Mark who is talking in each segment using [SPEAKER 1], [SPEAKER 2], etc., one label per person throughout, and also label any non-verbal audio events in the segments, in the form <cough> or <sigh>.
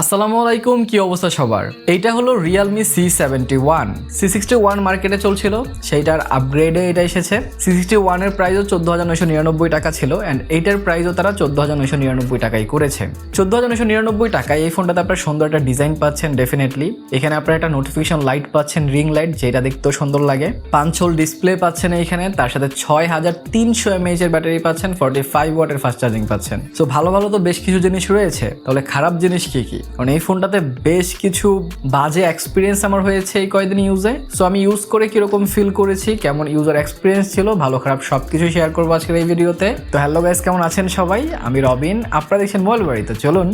[SPEAKER 1] আসসালামু আলাইকুম, কি অবস্থা সবার? এইটা হলো Realme C seventy one C sixty one মার্কেটে চলছিল, সেইটার আপগ্রেডে এটা এসেছে। সি সিক্সটি ওয়ানের প্রাইসও চোদ্দ হাজার নয়শো নিরানব্বই টাকা ছিল অ্যান্ড এইটার প্রাইসও তারা চোদ্দ হাজার নয়শো নিরানব্বই টাকাই করেছে। চোদ্দ হাজার নয়শো নিরানব্বই টাকায় এই ফোনটাতে আপনার সুন্দর একটা ডিজাইন পাচ্ছেন ডেফিনেটলি এখানে আপনার একটা নোটিফিকেশন লাইট পাচ্ছেন রিং লাইট যেটা দেখতেও সুন্দর লাগে। পাঁচ হোল ডিসপ্লে পাচ্ছেন এইখানে, তার সাথে ছয় হাজার তিনশো এমএইচ এর ব্যাটারি পাচ্ছেন ফর্টি ফাইভ ওয়াটের ফাস্ট চার্জিং পাচ্ছেন। সো ভালো ভালো তো বেশ কিছু জিনিস রয়েছে, তাহলে খারাপ জিনিস কি কি? কারণ এই ফোনটাতে বেশ কিছু বাজে এক্সপিরিয়েন্স আমার হয়েছে এই কয়েকদিন ইউজে সো আমি ইউজ করে কীরকম ফিল করেছি, কেমন ইউজার এক্সপিরিয়েন্স ছিল, ভালো খারাপ সব কিছু শেয়ার করব আজকের এই ভিডিওতে তো হ্যালো গাইস কেমন আছেন সবাই? আমি রবিন, আপনারা দেখছেন মোবাইল বাড়িতে। চলুন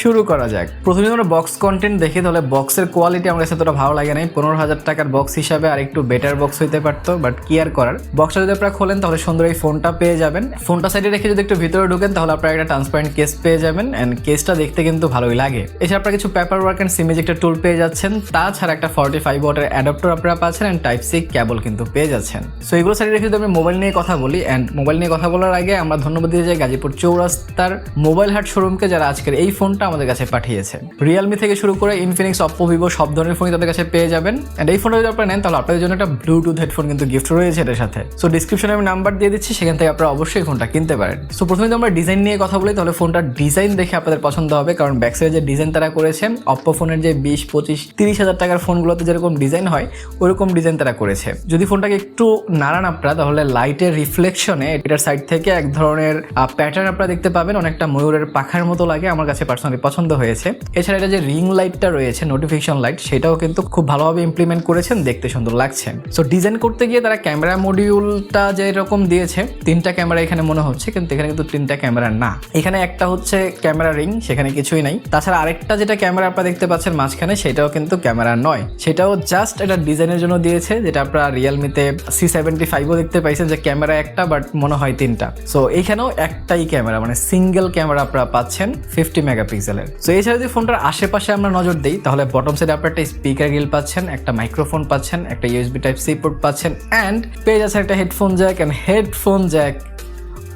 [SPEAKER 1] শুরু করা যাক। প্রথমে আমরা বক্স কন্টেন্ট দেখি, তাহলে বক্সের কোয়ালিটি আমার কাছে এতটা ভালো লাগে নাই। পনেরো হাজার টাকার বক্স হিসাবে আর একটু বেটার বক্স হইতে পারতো বাট কি আর করার? বক্সটা যদি আপনারা খোলেন, তাহলে সুন্দর এই ফোনটা পেয়ে যাবেন। ফোনটা সাইডে রেখে যদি একটু ভিতরে ঢুকেন, তাহলে আপনারা একটা ট্রান্সপারেন্ট কেস পেয়ে যাবেন অ্যান্ড কেসটা দেখতে কিন্তু ভালোই লাগে। এছাড়া আপনারা কিছু পেপার ওয়ার্ক অ্যান্ড সিমেজ একটা টুল পেয়ে যাচ্ছেন, তাছাড়া একটা ফর্টি ফাইভ ওয়াটের অ্যাডাপ্টার আপনারা পাচ্ছেন অ্যান্ড টাইপ সি কেবল কিন্তু পেয়ে যাচ্ছেন। সো এগুলো সাইডে রেখে যদি আমি মোবাইল নিয়ে কথা বলি অ্যান্ড মোবাইল নিয়ে কথা বলার আগে আমরা ধন্যবাদ দিয়ে যাই গাজীপুর চৌরাস্তার মোবাইল হাট শোরুমকে যারা আজকের এই ফোনটা আমাদের কাছে পাঠিয়েছে রিয়েলমি থেকে শুরু করে ইনফিনিক্স অপ্পো ভিভো সব ধরনের ফোনই তাদের কাছে পেয়ে যাবেন। অ্যান্ড এই ফোনটা যদি আপনারা নেন, তাহলে আপনাদের জন্য একটা ব্লুটুথ হেডফোন কিন্তু গিফট রয়েছে এটার সাথে। সো ডিসক্রিপশনে আমি নাম্বার দিয়ে দিচ্ছি, সেখান থেকে আপনারা অবশ্যই ফোনটা কিনতে পারেন। সো প্রথমে আমরা ডিজাইন নিয়ে কথা বলি, তাহলে ফোনটার ডিজাইন দেখে আপনাদের পছন্দ হবে। কারণ ব্যাকসাইডে যে ডিজাইন তারা করেছেন অপ্পো ফোনের যে বিশ, পঁচিশ, তিরিশ হাজার টাকার ফোনগুলোতে যেরকম ডিজাইন হয়, ওরকম ডিজাইন তারা করেছে। যদি ফোনটাকে একটু নাড়ান আপনারা, তাহলে লাইটের রিফ্লেকশনে এটার সাইড থেকে এক ধরনের প্যাটার্ন আপনারা দেখতে পাবেন। অনেকটা ময়ূরের পাখার মতো লাগে আমার কাছে পার্সোনালি পছন্দ হয়েছে। এছাড়া এটা যে রিং লাইটটা রয়েছে নোটিফিকেশন লাইট সেটাও কিন্তু খুব ভালোভাবে ইমপ্লিমেন্ট করেছেন, দেখতে সুন্দর লাগছে। সো ডিজাইন করতে গিয়ে তারা ক্যামেরা মডিউলটা যে এরকম দিয়েছে, তিনটা ক্যামেরা এখানে মনে হচ্ছে, কিন্তু এখানে কিন্তু তিনটা ক্যামেরা না। এখানে একটা হচ্ছে ক্যামেরা রিং সেখানে কিছুই নাই। তাছাড়া আরেকটা যেটা ক্যামেরা আপনারা দেখতে পাচ্ছেন মাঝখানে, সেটাও কিন্তু ক্যামেরা নয়। সেটাও জাস্ট এটা ডিজাইনের জন্য দিয়েছে, যেটা আপনারা রিয়েলমিতে সি সেভেন্টি ফাইভও দেখতে পাইছেন যে ক্যামেরা একটা বাট মনে হয় তিনটা। সো এইখানেও একটাই ক্যামেরা মানে সিঙ্গেল ক্যামেরা আপনারা পাচ্ছেন ফিফটি মেগাপিক্সেলের সো এছাড়া যদি ফোনটার আশেপাশে আমরা নজর দিই, তাহলে বটম সাইডে আপনার একটা স্পিকার গিল পাচ্ছেন, একটা মাইক্রোফোন পাচ্ছেন, একটা ইউএসবি টাইপ সি পোর্ট পাচ্ছেন অ্যান্ড পেয়ে যাচ্ছে একটা headphone jack and headphone jack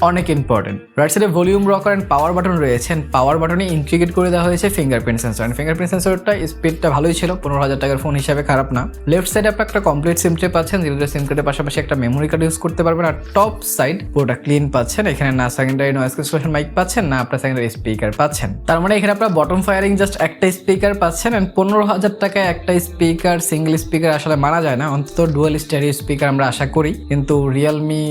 [SPEAKER 1] অনেক ইম্পর্টেন্ট রাইট সাইডে volume rocker and power button রয়েছে পাওয়ার বাটনে ইন্টিগ্রেট করে দেওয়া হয়েছে ফিঙ্গারপ্রিন্ট সেন্সর অ্যান্ড ফিঙ্গারপ্রিন্ট সেন্সরটা স্পিডটা ভালোই ছিল, পনেরো হাজার টাকার ফোন হিসাবে খারাপ না। লেফট সাইডে আপনি একটা কমপ্লিট সিম ট্রে পাচ্ছেন যেগুলো সিম কার্ডের পাশাপাশি একটা মেমোরি কার্ড ইউজ করতে পারবেন। আর টপ সাইড পুরোটা ক্লিন পাচ্ছেন, এখানে না সেকেন্ডারি নয়েজ ক্যান্সেলেশন মাইক পাচ্ছেন, না আপনার সেকেন্ডারি স্পিকার পাচ্ছেন। তার মানে এখানে আপনার বটম ফায়ারিং জাস্ট একটা স্পিকার পাচ্ছেন অ্যান্ড পনেরো হাজার টাকায় একটা স্পিকার সিঙ্গেল স্পিকার আসলে মানা যায় না। অন্তত ডুয়াল স্টেরিও স্পিকার আমরা আশা করি। কিন্তু রিয়েলমি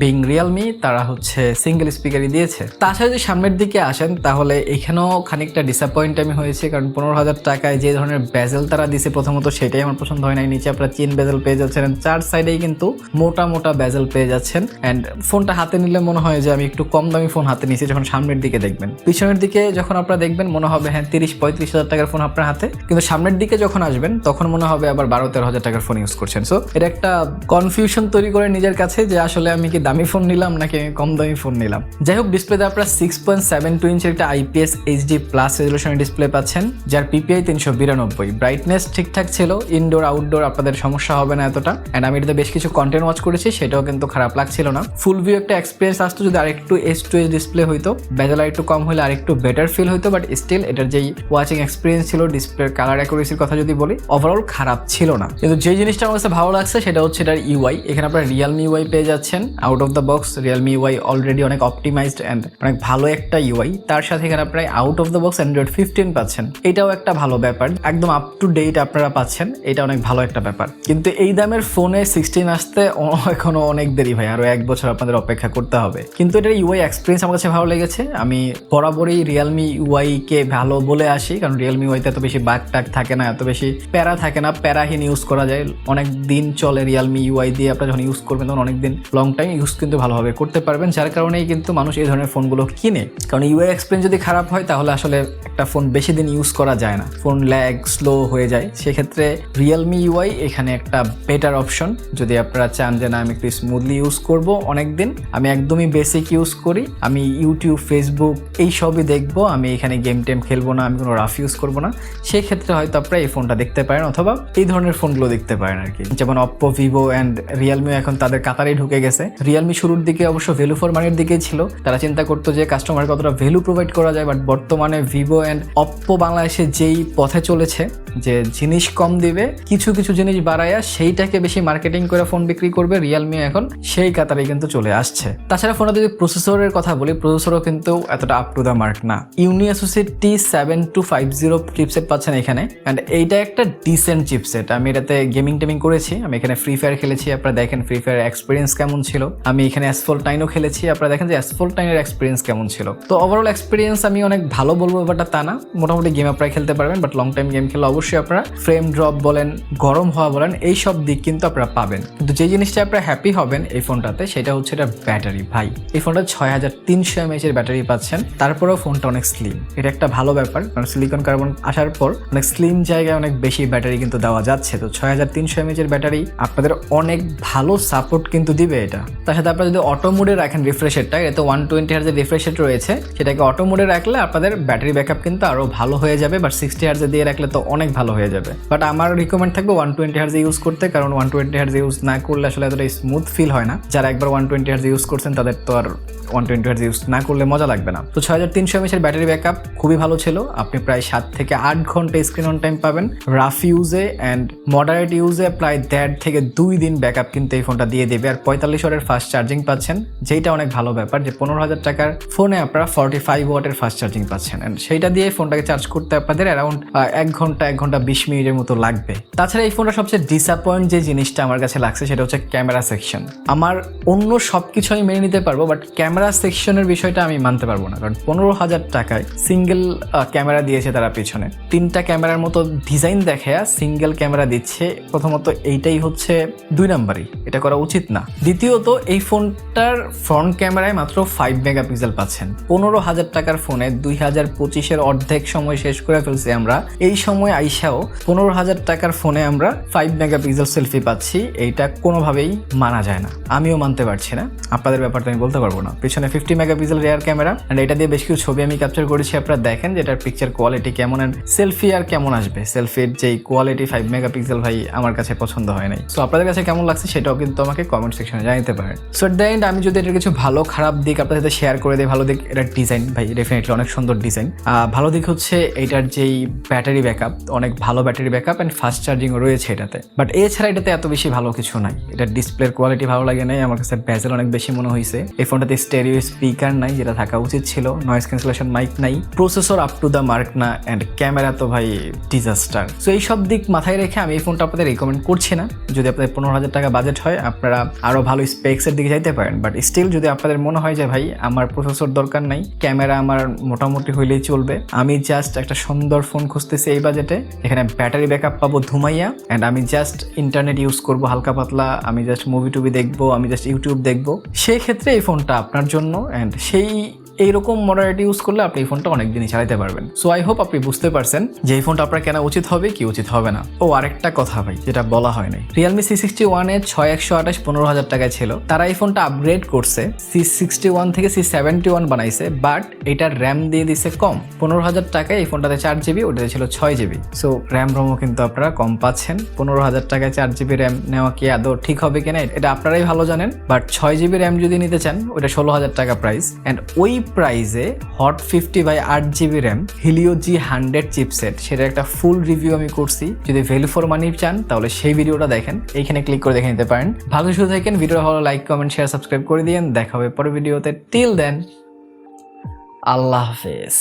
[SPEAKER 1] বিং রিয়েলমি তারা হচ্ছে সিঙ্গেল স্পিকারই দিয়েছে। তাছাড়া যদি সামনের দিকে আসেন, তাহলে এখানেও খানিকটা ডিসঅ্যাপয়েন্ট আমি হয়েছে, কারণ পনেরো হাজার টাকায় যে ধরনের বেজেল তারা দিছে প্রথমত সেটাই আমার পছন্দ হয় নাই। নিচে আপনারা চিন বেজেল পেয়ে যাচ্ছেন, চার সাইডেই কিন্তু মোটা মোটা বেজেল পেয়ে যাচ্ছেন। অ্যান্ড ফোনটা হাতে নিলে মনে হয় যে আমি একটু কম দামি ফোন হাতে নিয়েছি যখন সামনের দিকে দেখবেন। পিছনের দিকে যখন আপনারা দেখবেন, মনে হবে হ্যাঁ তিরিশ, পঁয়ত্রিশ হাজার টাকার ফোন আপনার হাতে। কিন্তু সামনের দিকে যখন আসবেন, তখন মনে হবে আবার বারো, তেরো হাজার টাকার ফোন ইউজ করছেন। সো এটা একটা কনফিউশন তৈরি করে নিজের কাছে যে আসলে আমি কি দামি ফোন নিলাম নাকি কম দামি ফোন নিলাম। যাই হোক ডিসপ্লেতে আপনারা সিক্স পয়েন্ট সেভেন টু ইঞ্চের একটা আইপিএস এইচডি প্লাস রেজলিউশনের ডিসপ্লে পাচ্ছেন, যার পিপিআই তিনশো বিরানব্বই। ব্রাইটনেস ঠিকঠাক ছিল ইনডোর আউটডোর আপনাদের সমস্যা হবে না এতটা। অ্যান্ড আমি এটাতে বেশ কিছু কন্টেন্ট ওয়াচ করেছি, সেটাও কিন্তু খারাপ লাগছিল না। ফুল ভিউ একটা এক্সপিরিয়েন্স আসতো যদি আরেকটু এস টু এস ডিসপ্লে হইতো। বেজাল একটু কম হলে আরেকটু বেটার ফিল হইতো বাট স্টিল এটার যেই ওয়াচিং এক্সপিরিয়েন্স ছিল ডিসপ্লের কালার অ্যাকুরেসির কথা যদি বলি ওভারঅল খারাপ ছিল না। কিন্তু যে জিনিসটা আমার কাছে ভালো লাগছে, সেটা হচ্ছে এটার ইউআই এখানে আপনারা রিয়েলমি ইউআই পেয়ে যাচ্ছেন। Out of the box Realme UI already অনেক অপটিমাইজড অ্যান্ড অনেক ভালো একটা ইউআই তার সাথে এখানে আপনারা out of the box Android fifteen পাচ্ছেন। এটাও একটা ভালো ব্যাপার। একদম আপ টু ডেট আপনারা পাচ্ছেন। এটা অনেক ভালো একটা ব্যাপার। কিন্তু এই দামের ফোনে সিক্সটিন আসতে <laughs> এখনও অনেক দেরি ভাই। আরও এক বছর আপনাদের অপেক্ষা করতে হবে। কিন্তু এটার ইউআই এক্সপিরিয়েন্স আমার কাছে ভালো লেগেছে। আমি বরাবরই রিয়েলমি ইউআই কে ভালো বলে আসি। কারণ রিয়েলমি ইউআইতে এত বেশি বাগ টাক থাকে না, এত বেশি প্যারা থাকে না। প্যারাহীন ইউজ করা যায়। অনেক দিন চলে রিয়েলমি ইউআই দিয়ে আপনারা যখন ইউজ করবেন, তখন অনেক দিন লং টাইম ইউজ কিন্তু ভালোভাবে করতে পারবেন। যার কারণেই কিন্তু মানুষ এই ধরনের ফোনগুলো কিনে। কারণ ইউআই এক্সপিরিয়েন্স যদি খারাপ হয়, তাহলে আসলে একটা ফোন বেশি দিন ইউজ করা যায় না। ফোন ল্যাগ স্লো হয়ে যায়। সেক্ষেত্রে রিয়েলমি ইউআই এখানে একটা বেটার অপশন যদি আপনারা চান যে, না, আমি একটু স্মুথলি ইউজ করব অনেক দিন আমি একদমই বেসিক ইউজ করি, আমি ইউটিউব ফেসবুক এই সবই দেখব, আমি এখানে গেম টেম খেলব না, আমি কোনো রাফ ইউজ করব না। সেক্ষেত্রে হয়তো আপনারা এই ফোনটা দেখতে পারেন, অথবা এই ধরনের ফোনগুলো দেখতে পারেন আর কি। যেমন অপ্পো ভিভো অ্যান্ড রিয়েলমি এখন তাদের কাতারেই ঢুকে গেছে। রিয়েলমি শুরুর দিকে অবশ্য ভ্যালু ফর মানির দিকেই ছিল। তারা চিন্তা করতো যে কাস্টমার কতটা ভ্যালু প্রোভাইড করা যায় বাট বর্তমানে ভিভো অ্যান্ড অপ্পো বাংলাদেশে যেই পথে চলেছে, যে জিনিস কম দিবে, কিছু কিছু জিনিস বাড়ায়া সেইটাকে বেশি মার্কেটিং করে ফোন বিক্রি করবে রিয়েলমি এখন সেই কাতারে কিন্তু চলে আসছে। তাছাড়া ফোনে যদি প্রসেসরের কথা বলি প্রসেসরও কিন্তু এতটা আপ টু দ্য মার্ক না। Unisoc T seven two five zero chipset পাচ্ছেন এখানে অ্যান্ড এইটা একটা ডিসেন্ট চিপসেট আমি এটাতে গেমিং টেমিং করেছি, আমি এখানে ফ্রি ফায়ার খেলেছি, আপনারা দেখেন ফ্রি ফায়ার এক্সপিরিয়েন্স কেমন ছিল। আমি এখানে অ্যাসফোল টাইনও খেলেছি। আপনারা দেখেন যে অ্যাসফোল টাইনের এক্সপিরিয়েন্স কেমন ছিল। তো ওভারঅল এক্সপিরিয়েন্স আমি অনেক ভালো বলব ব্যাপারটা তা না। মোটামুটি গেম আপনারা খেলতে পারবেন বাট লং টাইম গেম খেলে অবশ্যই আপনারা ফ্রেম ড্রপ বলেন, গরম হওয়া বলেন, এই সব দিক কিন্তু আপনারা পাবেন। কিন্তু যে জিনিসটা আপনারা হ্যাপি হবেন এই ফোনটাতে সেটা হচ্ছে এটা ব্যাটারি ভাই। এই ফোনটা ছয় হাজার তিনশো এমএচ এর ব্যাটারি পাচ্ছেন, তারপরেও ফোনটা অনেক স্লিম এটা একটা ভালো ব্যাপার, কারণ সিলিকন কার্বন আসার পর অনেক স্লিম জায়গায় অনেক বেশি ব্যাটারি কিন্তু দেওয়া যাচ্ছে। তো ছয় হাজার তিনশো এমএচ এর ব্যাটারি আপনাদের অনেক ভালো সাপোর্ট কিন্তু দিবে এটা। তার সাথে আপনারা যদি অটো মোডে রাখেন রিফ্রেশেরটা এতে ওয়ান টোয়েন্টি হার্জের রিফ্রেশের রয়েছে। সেটাকে অটো মোডে রাখলে আপনাদের ব্যাটারি ব্যাকআপ কিন্তু আরও ভালো হয়ে যাবে বাট সিক্সটি হার্জে দিয়ে রাখলে তো অনেক ভালো হয়ে যাবে। বাট আমার রিকমেন্ড থাকবে ওয়ান টোয়েন্টি হার্জে ইউজ করতে, কারণ ওয়ান টোয়েন্টি হার্জে ইউজ না করলে আসলে এতটা স্মুথ ফিল হয় না। যারা একবার ওয়ান টোয়েন্টি হার্জে ইউজ করছেন, তাদের তো আর ওয়ান টোয়েন্টি হার্জ ইউজ না করলে মজা লাগবে না। তো ছয় হাজার তিনশো এমএচের ব্যাটারি ব্যাকআপ খুবই ভালো ছিল। আপনি প্রায় সাত থেকে আট ঘণ্টা স্ক্রিন অন টাইম পাবেন। রাফ ইউজে অ্যান্ড মডারেট ইউজে প্রায় দেড় থেকে দুই দিন ব্যাকআপ কিন্তু এই ফোনটা দিয়ে দেবে। আর পঁয়তাল্লিশ ওয়াটের ফাস্ট চার্জিং পাচ্ছেন যেটা অনেক ভালো ব্যাপার যে পনেরো হাজার টাকার ফোনে আপনারা ফর্টি ফাইভ ওয়াটের ফাস্ট চার্জিং পাচ্ছেন। অ্যান্ড সেইটা দিয়ে ফোনটাকে চার্জ করতে আপনাদের অ্যারাউন্ড এক ঘণ্টা এক ঘণ্টা বিশ মিনিটের মতো লাগবে। তাছাড়া এই ফোনটা সবচেয়ে ডিসঅ্যাপয়েন্ট যে জিনিসটা আমার কাছে লাগছে সেটা হচ্ছে ক্যামেরা সেকশন আমার অন্য সব কিছু আমি মেনে নিতে পারব বাট ক্যামেরা সেকশনের বিষয়টা আমি মানতে পারব না। কারণ পনেরো হাজার টাকায় সিঙ্গেল ক্যামেরা দিয়েছে তারা পিছনে। তিনটা ক্যামেরার মতো ডিজাইন দেখে সিঙ্গেল ক্যামেরা দিচ্ছে, প্রথমত এইটাই হচ্ছে দুই নাম্বারই। এটা করা উচিত না। দ্বিতীয়ত এই ফোনটার ফ্রন্ট ক্যামেরায় মাত্র ফাইভ মেগাপিক্সেল পাচ্ছেন। পনেরো হাজার টাকার ফোনে দুই হাজার পঁচিশের অর্ধেক সময় শেষ করে ফেলছি আমরা। এই সময় আইসাও পনেরো হাজার টাকার ফোনে আমরা ফাইভ মেগাপিক্সেল সেলফি পাচ্ছি। এইটা কোনোভাবেই মানা যায় না। আমিও মানতে পারছি না। আপনাদের ব্যাপারটা আমি বলতে পারব না। পিছনে fifty megapixel rear camera and এটা দিয়ে বেশ কিছু ছবি আমি ক্যাপচার করেছি। আপনারা দেখেন যে এটার পিকচার কোয়ালিটি কেমন অ্যান্ড সেলফি আর কেমন আসবে। সেলফির যেই কোয়ালিটি ফাইভ মেগাপিক্সেল ভাই আমার কাছে পছন্দ হয় নাই। সো আপনাদের কাছে কেমন লাগছে সেটাও কিন্তু আমাকে কমেন্ট সেকশনে জানাতে পারেন। সো দ্য এন্ড আমি যদি এটার কিছু ভালো, খারাপ দিক আপনার সাথে শেয়ার করে দিই ভালো দিক এটার ডিজাইন ভাই ডেফিনেটলি অনেক সুন্দর ডিজাইন ভালো দিক হচ্ছে এটার যেই ব্যাটারি ব্যাকআপ অনেক ভালো ব্যাটারি ব্যাকআপ অ্যান্ড ফাস্ট চার্জিংও রয়েছে এটাতে। বাট এছাড়া এটাতে এত বেশি ভালো কিছু নাই। এটার ডিসপ্লের কোয়ালিটি ভালো লাগে নাই, আমার কাছে ব্যাজেল অনেক বেশি মনে হয়েছে এই ফোনটাতে স্টেরিও স্পিকার নাই, যেটা থাকা উচিত ছিল নয়েজ ক্যান্সেলেশন মাইক নাই processor up to the mark না অ্যান্ড ক্যামেরা তো ভাই ডিজাস্টার সো এই সব দিক মাথায় রেখে আমি এই ফোনটা আপনাদের রেকমেন্ড করছি না। যদি আপনাদের পনেরো হাজার টাকা বাজেট হয়, আপনারা আরও ভালো স্পেক্সের দিকে যাইতে পারেন বাট স্টিল যদি আপনাদের মনে হয় যে, ভাই, আমার প্রসেসর দরকার নাই ক্যামেরা আমার মোটামুটি হইলেই চলবে। আমি জাস্ট একটা সুন্দর ফোন খুঁজতেছি এই বাজেটে এখানে ব্যাটারি ব্যাক আপ পাবো ধুমাইয়া অ্যান্ড আমি জাস্ট ইন্টারনেট ইউজ করব হালকা পাতলা। আমি জাস্ট মুভি টুভি দেখব, আমি জাস্ট ইউটিউব দেখব। সেই ক্ষেত্রে এই ফোনটা আপনার জন্য অ্যান্ড সেই এইরকম মডারেট ইউজ করলে আপনি এই ফোনটা অনেক দিনই চালাতে পারবেন। সো আই হোপ আপনি বুঝতে পারছেন যে এই ফোনটা আপনার কেনা উচিত হবে, কি উচিত হবে না। ও, আরেকটা কথা ভাই, যেটা বলা হয় নাই। রিয়েলমি সি সিক্সটি ওয়ানে ছয় একশো আঠাশ পনেরো হাজার টাকায় ছিল। তারা এই ফোনটা আপগ্রেড করছে সি সিক্সটি ওয়ান থেকে সি সেভেন্টি ওয়ান বানাইছে বাট এটার র্যাম দিয়ে দিছে কম। পনেরো হাজার টাকায় এই ফোনটাতে চার জিবি ওটাতে ছিল ছয় জিবি সো র্যাম রোমও কিন্তু আপনারা কম পাচ্ছেন। পনেরো হাজার টাকায় চার জিবি র্যাম নেওয়া কি আদৌ ঠিক হবে কিনা, এটা আপনারাই ভালো জানেন। বাট ছয় জিবি র্যাম যদি নিতে চান ওটা ষোলো হাজার টাকা প্রাইস অ্যান্ড ওই প্রাইসে Hot fifty by eight GB RAM Helio G hundred chipset সেটা একটা ফুল রিভিউ আমি করছি। যদি ভ্যালু ফর মানি চান, তাহলে সেই ভিডিওটা দেখেন। এইখানে ক্লিক করে দেখে নিতে পারেন। ভালো শুধু থাকেন ভিডিও ভালো লাইক কমেন্ট শেয়ার সাবস্ক্রাইব করে দিন দেখা হবে পরের ভিডিওতে। টিল দেন আল্লাহ হাফেজ।